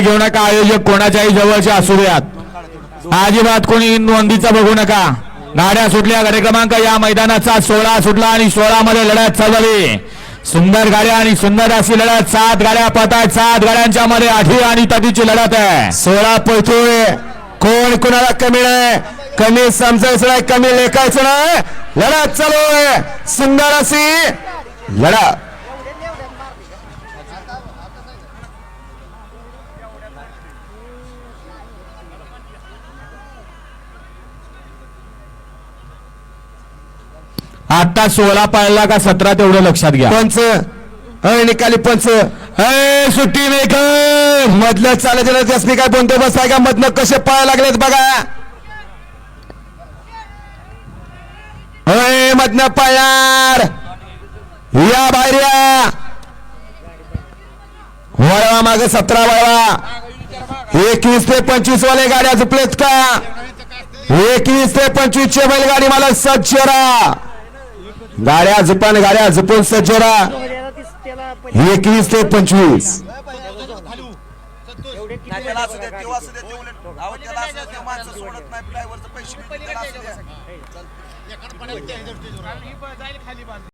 घेऊ नका आयोजक कोणाच्याही जवळचे असू द्यात. अजिबात कोणी नोंदीचा बघू नका. गाड्या सुटल्या गाडी क्रमांक या मैदानाचा सोळा सुटला आणि सोळा मध्ये लढत चालवली सुंदर गाड्या आणि सुंदर अशी लढत. सात गाड्या पतात सात गाड्यांच्या मध्ये आठवी आणि तटीची लढत आहे. सोळा पळतोय. कोण कोणाला कमी नाही? कमी समजायचं नाही कमी लेखायचं नाही. लढत चालू आहे. सुंदर अशी लढा आता सोळा पाळला का सतरा तेवढं लक्षात घ्या. पंच. अय निकाली पंच. सुट्टी मेकर मधलं नाही त्यासनी काय बंदोबस्त आहे का? मधनं कसे पळायला लागलेत बघा. अय मधनं पळणार. या बाहेर या. वळवा मागे सतरा वळवा. एकवीस ते पंचवीस वाले गाड्या झुपलेत का? एकवीस ते पंचवीस चे बैलगाडी मला सज्ज राहा. गाड्या जपान गाड्या जपून सज्ज राहा एकवीस ते पंचवीस. पैसे